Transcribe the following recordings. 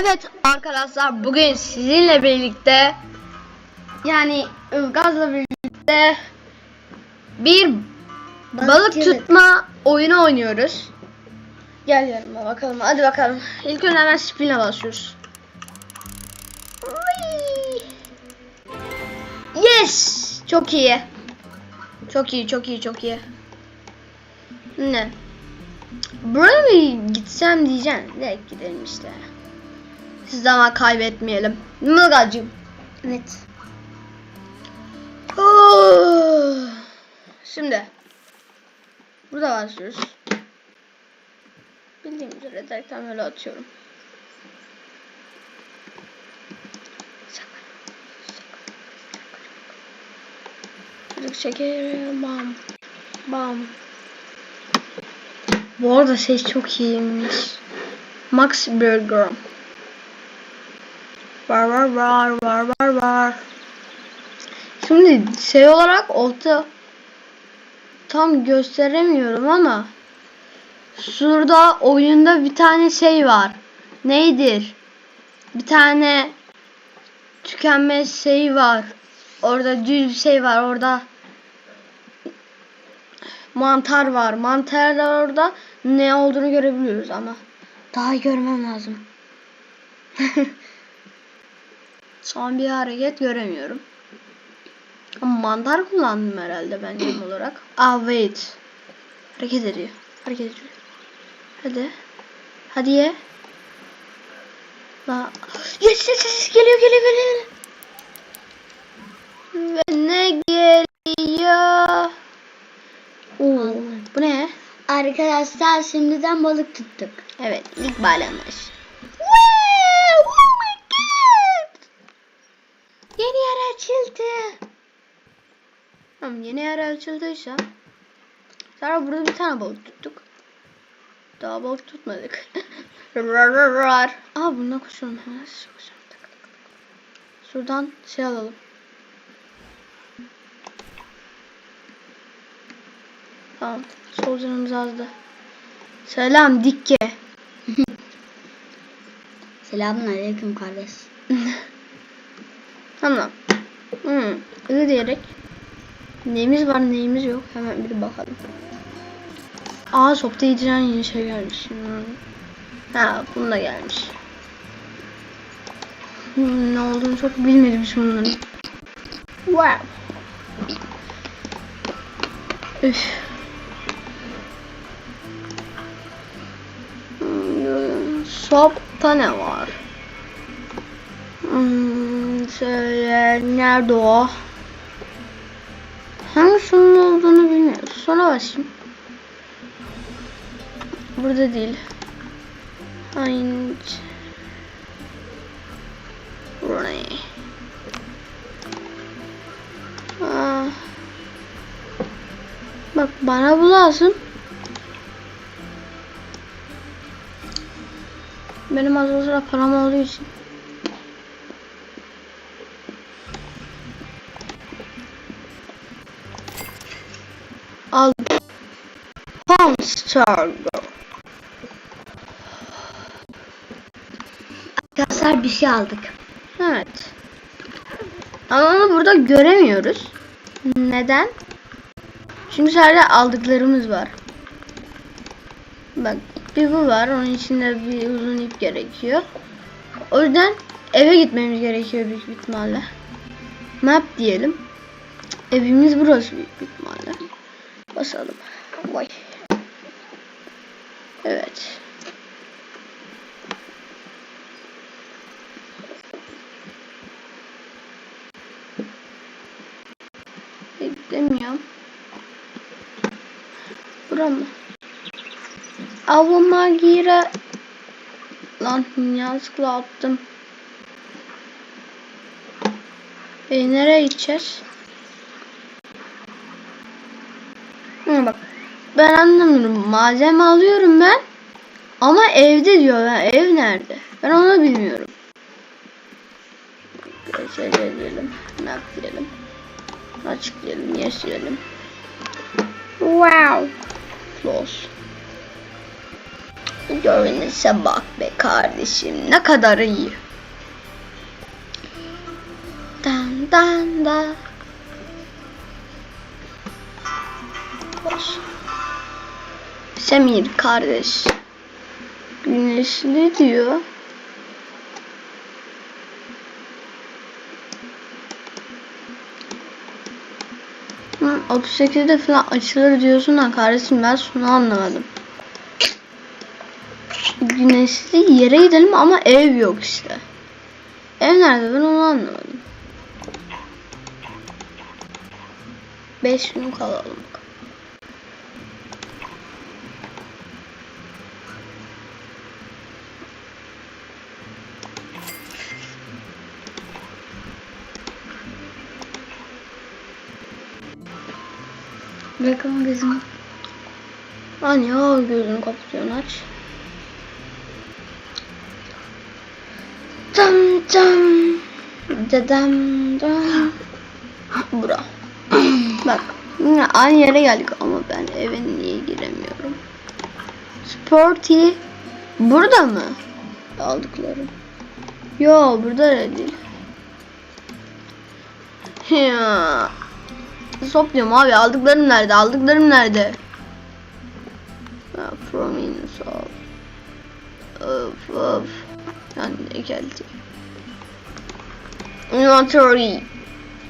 Evet arkadaşlar bugün sizinle birlikte yani Ilgaz'la birlikte bir balık, tutma oyunu oynuyoruz. Gel yanıma bakalım hadi bakalım. İlk önce hemen spin'e basıyoruz. Yes! Çok iyi. Çok iyi, çok iyi, çok iyi. Ne? Buraya mı gitsem diyeceğim. Direkt gidelim işte. Siz zaman kaybetmeyelim. Ilgaz'cığım? Evet. Şimdi. Burada başlıyoruz. Bildiğim üzere direkten öyle atıyorum. Çocuk şeker bam bam. Bu arada ses çok iyiymiş. Max Burger. Var var var var var. Şimdi şey olarak orta tam gösteremiyorum ama şurada oyunda bir tane şey var. Neydir? Bir tane tükenmez şey var. Orada düz bir şey var. Orada mantar var. Mantarlar orada ne olduğunu görebiliyoruz ama daha görmem lazım. Son bir hareket göremiyorum. Ama mantar kullandım herhalde ben yem olarak. Ah wait. Hareket ediyor. Hareket ediyor. Hadi. Hadi ye. La. Yes yes yes geliyor geliyor geliyor. Ve ne geliyor? Oo, bu ne? Arkadaşlar şimdiden balık tuttuk. Evet ilk balonlar. Wow! Oh my god! Yeni yer açıldı. Tamam yeni yer açıldıysa. Sonra burada bir tane balık tuttuk. Daha balık tutmadık. rar. Aa bundan koşalım. Ha. Şuradan şey alalım. Tamam. Sol canımız azdı. Selam Dikke. Selamun aleyküm kardeş. Tamam. Hmm. Öyle diyerek. Neyimiz var neyimiz yok. Hemen bir bakalım. Aa sopta yediren yeni şey gelmiş. Hmm. Ha bunda gelmiş. Hmm, ne olduğunu çok bilmedim şimdi bunların. Wow. Üf. Hmm, Sopta ne var? Hmm, şöyle nerede o? Hangisinin olduğunu bilmiyorum. Sonra basayım. Burada değil. Aynı. Buraya. Aa. Bak bana bu lazım. Benim az o sıra param olduğu için. Al. Hamster. Arkadaşlar bir şey aldık. Evet. Ama onu burada göremiyoruz. Neden? Çünkü sadece aldıklarımız var. Bak bir bu var. Onun içinde bir uzun ip gerekiyor. O yüzden eve gitmemiz gerekiyor büyük ihtimalle. Map diyelim. Evimiz burası büyük ihtimalle. Basalım. Vay. Evet. Beklemiyorum. Bura mı? Avuma gire. Lan yanlışlıkla attım. E nereye gideceğiz? Hı, bak. Ben anlamıyorum. Malzeme alıyorum ben. Ama evde diyor. Ben, ev nerede? Ben onu bilmiyorum. Şöyle diyelim. Ne diyelim. Açıklayalım. Yes diyelim. Wow. Close. Görünüşe bak be kardeşim ne kadar iyi. Dan dan da. Semir kardeş. Güneşli diyor. Hı, 38'de falan açılır diyorsun da kardeşim ben şunu anlamadım. Güneşli yere gidelim ama ev yok işte. Ev nerede ben onu anlamadım. 5 gün kalalım. Bırakalım gözümü. Lan ya gözünü kapatıyorsun aç. Dam dam. Dedem dam. Bura. Bak yine aynı yere geldik ama ben eve niye giremiyorum? Sporty. Burada mı? Aldıklarım. Yo burada da değil. Ya. Sop diyorum abi aldıklarım nerede? Aldıklarım nerede? Prominus of. Of of. Yani ne geldi? Inventory.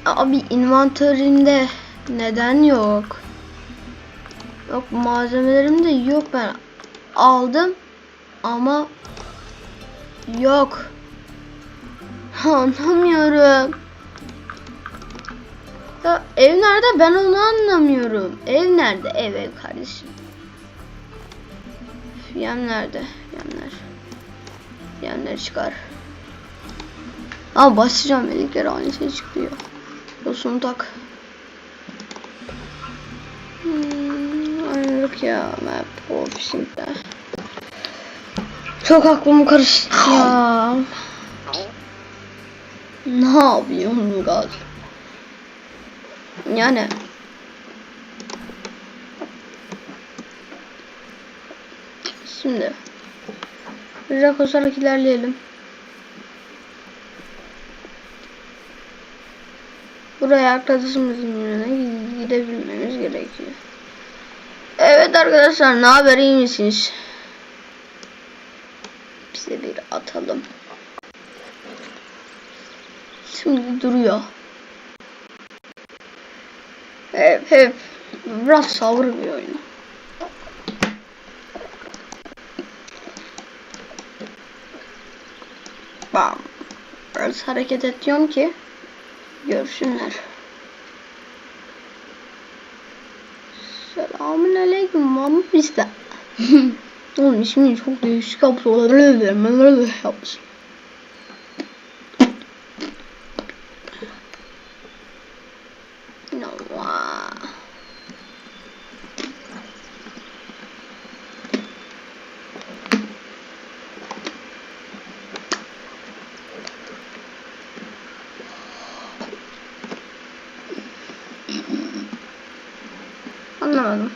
Abi inventory'imde neden yok? Yok malzemelerim de yok ben aldım ama yok. Anlamıyorum. Ya ev nerede ben onu anlamıyorum. Ev nerede? Ev ev kardeşim. Yem nerede? Yemler. Yemler çıkar. Ama basacağım elikleri aynı şey çıkıyor. Yosunu tak. Hmm, ayrılık ya map option'da. Çok aklım karıştı ya. Ne yapıyorsun gaz? Yani Şimdi Biraz koşarak ilerleyelim. Buraya arkadaşımızın yanına gidebilmemiz gerekiyor. Evet arkadaşlar ne haber iyi misiniz? Bize bir atalım. Şimdi duruyor. Hep hep biraz savur bir oyun. Bam. Biraz hareket ediyorum ki görsünler. Selamun aleyküm Mahmut Bista. Oğlum ismini çok değişik yapmış. yapmış. Allah. Anlamadım.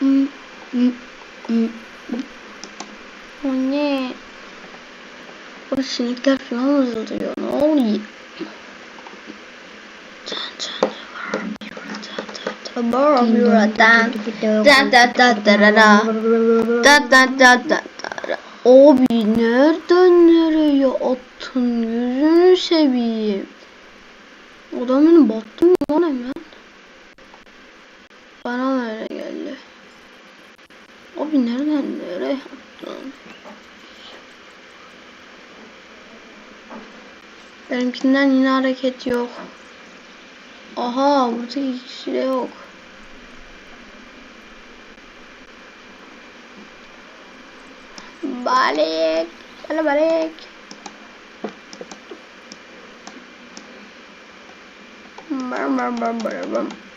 Hı, hı, hı. O ne? O sinekler falan vızıldıyor. Ne oluyor? Abi nereden nereye attın? Yüzünü seveyim. Adamın battım lan hemen. Bana öyle geldi. Abi nereden nereye attın? Benimkinden yine hareket yok. Aha burada iki kişi de yok. Balik. Balik balik. Bam bam bam bam bam.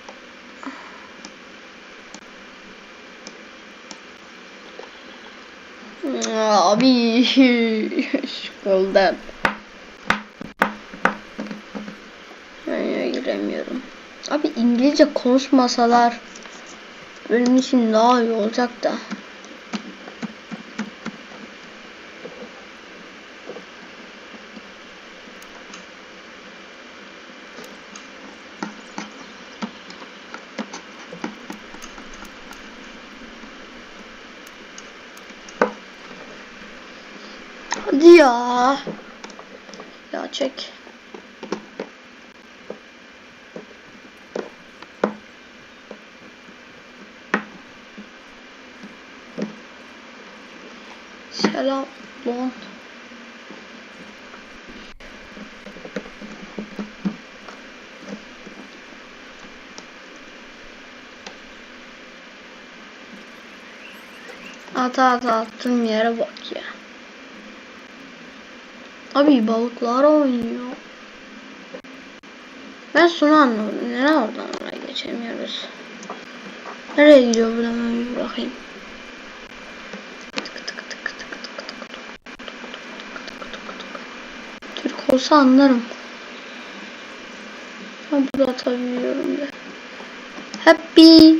Abi sıkıldım. Ben ya giremiyorum. Abi İngilizce konuşmasalar benim için daha iyi olacak da. Hadi ya. Ya çek. Selam lan. Ata ata attığım yere bak ya. Abi balıklar oynuyor. Ben şunu anladım. Neden oradan oraya geçemiyoruz? Nereye gidiyor buradan ben bir bakayım. Türk olsa anlarım. Ben burada atabiliyorum da. Happy.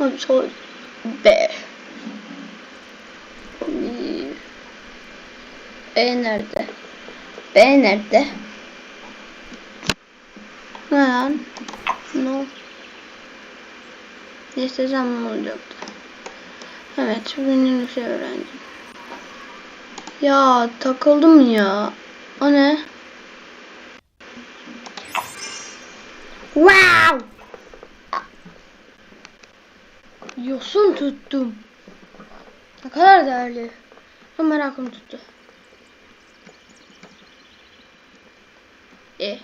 Abi çok B nerede? B nerede? Ne lan? No. Ne istesem ne olacaktı? Evet, bugün bir şey öğrendim. Ya takıldım ya. O ne? Wow! Yosun tuttum. Ne kadar değerli. Merakım tuttu. E.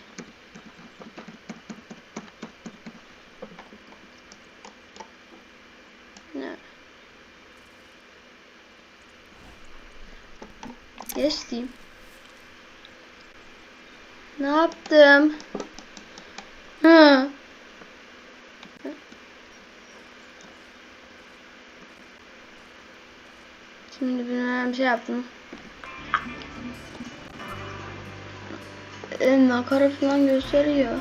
Ne? Yes diyeyim. Ne yaptım? Hı. Şimdi bilmem şey yaptım. E, nakarat falan gösteriyor.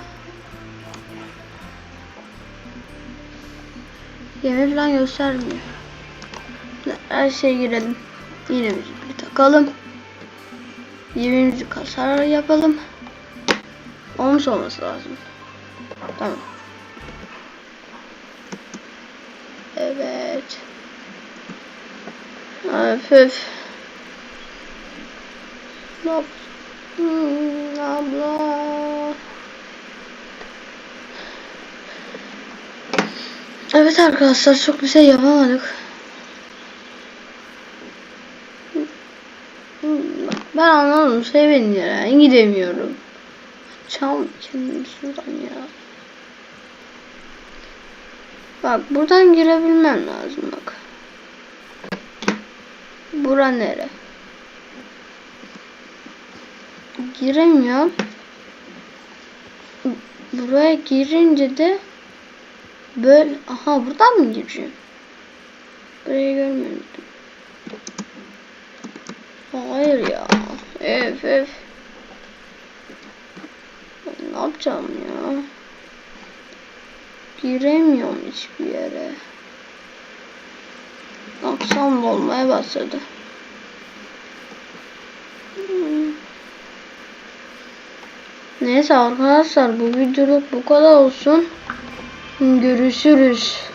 Yemek falan göstermiyor. Her şeye girelim. Yine müzik takalım. Yemeğimizi kasar yapalım. Olmuş olması lazım. Tamam. Evet. Öf öf. Ne yap- Hmm, abla. Evet arkadaşlar çok bir şey yapamadık. Ben anlamadım. Sevin ya. Gidemiyorum. Çal kendim şuradan ya. Bak buradan girebilmem lazım bak. Bura nere? Giremiyorum. Buraya girince de böyle aha buradan mı gireceğim? Burayı görmemiştim. Hayır ya. Öf öf. Ben ne yapacağım ya? Giremiyorum hiçbir yere. Akşam olmaya başladı. Hmm. Neyse arkadaşlar bu videoluk bu kadar olsun. Görüşürüz.